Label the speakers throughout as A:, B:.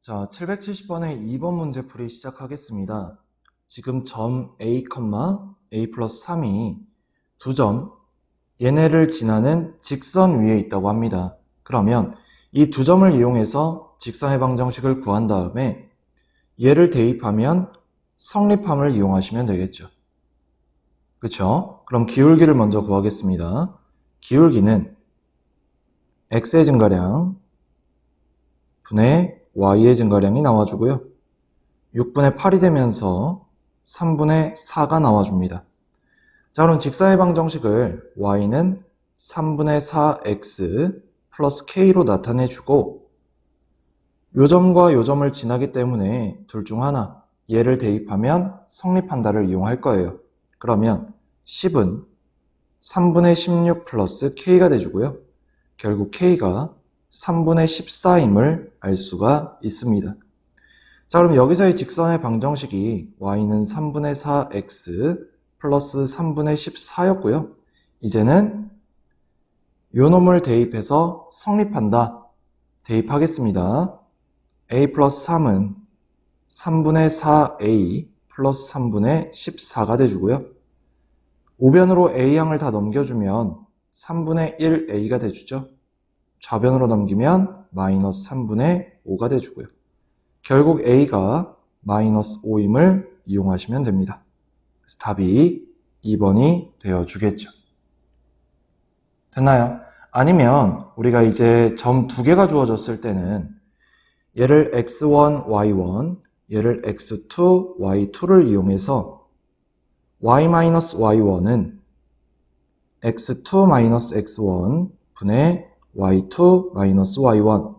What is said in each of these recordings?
A: 자, 770번의 2번 문제 풀이 시작하겠습니다. 지금 점 A, A 플러스 3이 두 점, 얘네를 지나는 직선 위에 있다고 합니다. 그러면 이 두 점을 이용해서 직선의 방정식을 구한 다음에 얘를 대입하면 성립함을 이용하시면 되겠죠. 그쵸? 그럼 기울기를 먼저 구하겠습니다. 기울기는 x의 증가량 분의 y의 증가량이 나와주고요. 6분의 8이 되면서 3분의 4가 나와줍니다. 자, 그럼 직사의 방정식을 y는 3분의 4x 플러스 k로 나타내주고 요 점과 요 점을 지나기 때문에 둘 중 하나 얘를 대입하면 성립한다를 이용할 거예요. 그러면 10은 3분의 16 플러스 k가 돼주고요. 결국 k가 3분의 14임을 알 수가 있습니다. 자, 그럼 여기서의 직선의 방정식이 y는 3분의 4x 플러스 3분의 14였고요. 이제는 요 놈을 대입해서 성립한다. 대입하겠습니다. a 플러스 3은 3분의 4a 플러스 3분의 14가 돼주고요. 우변으로 a양을 다 넘겨주면 3분의 1a가 돼주죠. 좌변으로 넘기면 마이너스 3분의 5가 돼주고요. 결국 a가 마이너스 5임을 이용하시면 됩니다. 그래서 답이 2번이 되어주겠죠. 됐나요? 아니면 우리가 이제 점 두 개가 주어졌을 때는 얘를 x1, y1, 얘를 x2, y2를 이용해서 y-y1은 x2-x1 분의 y2-y1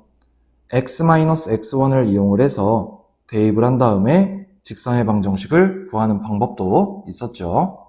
A: x-x1을 이용을 해서 대입을 한 다음에 직선의 방정식을 구하는 방법도 있었죠.